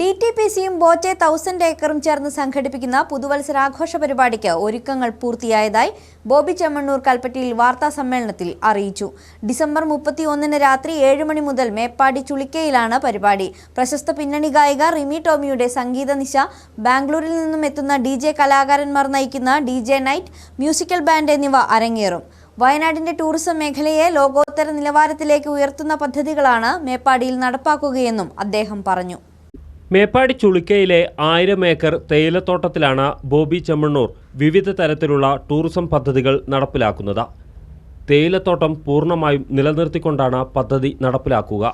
D T P സിയും ബോറ്റെ thousand ഏക്കറും ചേർന്ന് സംഘടിപ്പിക്കുന്ന പുതുവത്സരാഘോഷ പരിപാടിക്ക് ഒരുക്കങ്ങൾ പൂർത്തിയായതായി ബോബി ചെമ്മണ്ണൂർ കൽപ്പറ്റയിൽ വാർത്താ സമ്മേളനത്തിൽ അറിയിച്ചു. ഡിസംബർ മുപ്പത്തി ഒന്നിന് രാത്രി ഏഴ് മണി മുതൽ മേപ്പാടി ചുളിക്കയിലാണ് പരിപാടി. പ്രശസ്ത പിന്നണി ഗായിക റിമി ടോമിയുടെ സംഗീത നിശ ബാംഗ്ലൂരിൽ നിന്നും എത്തുന്ന ഡി ജെ കലാകാരന്മാർ നയിക്കുന്ന D J night musical band എന്നിവ അരങ്ങേറും. വയനാടിന്റെ ടൂറിസം മേഖലയെ ലോകോത്തര നിലവാരത്തിലേക്ക് ഉയർത്തുന്ന പദ്ധതികളാണ് മേപ്പാടിയിൽ നടപ്പാക്കുകയെന്നും അദ്ദേഹം പറഞ്ഞു. മേപ്പാടി ചുളിക്കയിലെ ആയിരം ഏക്കർ തേയിലത്തോട്ടത്തിലാണ് ബോബി ചെമ്മണ്ണൂർ വിവിധ തരത്തിലുള്ള ടൂറിസം പദ്ധതികൾ നടപ്പിലാക്കുന്നത്. തേയിലത്തോട്ടം പൂർണമായും നിലനിർത്തിക്കൊണ്ടാണ് പദ്ധതി നടപ്പിലാക്കുക.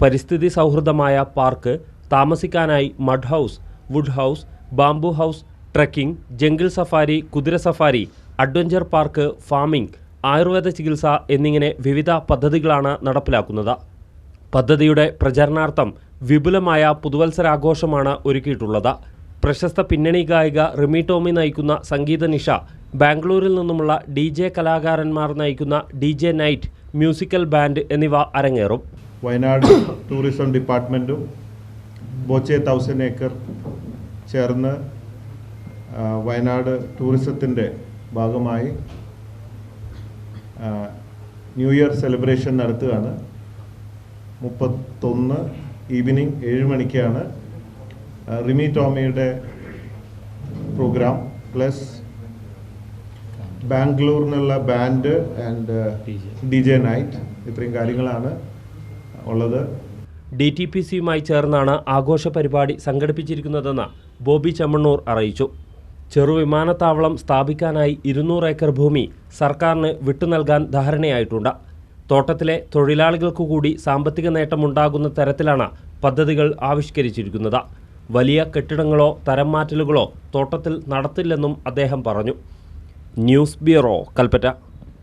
പരിസ്ഥിതി സൗഹൃദമായ park താമസിക്കാനായി mud house wood house bamboo house trekking jungle safari കുതിര safari adventure park farming Ayurveda ചികിത്സ എന്നിങ്ങനെ വിവിധ പദ്ധതികളാണ് നടപ്പിലാക്കുന്നത്. പദ്ധതിയുടെ പ്രചരണാർത്ഥം വിപുലമായ പുതുവത്സരാഘോഷമാണ് ഒരുക്കിയിട്ടുള്ളത്. പ്രശസ്ത പിന്നണി ഗായിക റിമി ടോമി നയിക്കുന്ന സംഗീത നിഷ ബാംഗ്ലൂരിൽ നിന്നുമുള്ള ഡി ജെ കലാകാരന്മാർ നയിക്കുന്ന D J night musical band എന്നിവ അരങ്ങേറും. വയനാട് ടൂറിസം ഡിപ്പാർട്ട്മെന്റും ബോച്ചെ തൗസൻഡ് ഏക്കർ ചേർന്ന് വയനാട് ടൂറിസത്തിന്റെ ഭാഗമായി ന്യൂ ഇയർ സെലിബ്രേഷൻ നടത്തുകയാണ്. മുപ്പത്തൊന്ന് ഈവനിങ് ഏഴ് മണിക്കാണ്. റിമി ടോമിയുടെ പ്രോഗ്രാം പ്ലസ് ബാംഗ്ലൂർ നിന്നുള്ള band and D J night. ഇത്രയും കാര്യങ്ങളാണ് ഉള്ളത്. ഡി ടി പി സിയുമായി ചേർന്നാണ് ആഘോഷ പരിപാടി സംഘടിപ്പിച്ചിരിക്കുന്നതെന്ന് ബോബി ചമ്മണ്ണൂർ അറിയിച്ചു. ചെറുവിമാനത്താവളം സ്ഥാപിക്കാനായി ഇരുന്നൂറ് ഏക്കർ ഭൂമി സർക്കാരിന് വിട്ടു നൽകാൻ ധാരണയായിട്ടുണ്ട്. തോട്ടത്തിലെ തൊഴിലാളികൾക്കു കൂടി സാമ്പത്തിക നേട്ടമുണ്ടാകുന്ന തരത്തിലാണ് പദ്ധതികൾ ആവിഷ്കരിച്ചിരിക്കുന്നത്. വലിയ കെട്ടിടങ്ങളോ തരം മാറ്റലുകളോ തോട്ടത്തിൽ നടത്തില്ലെന്നും അദ്ദേഹം പറഞ്ഞു. News bureau Kalpetta.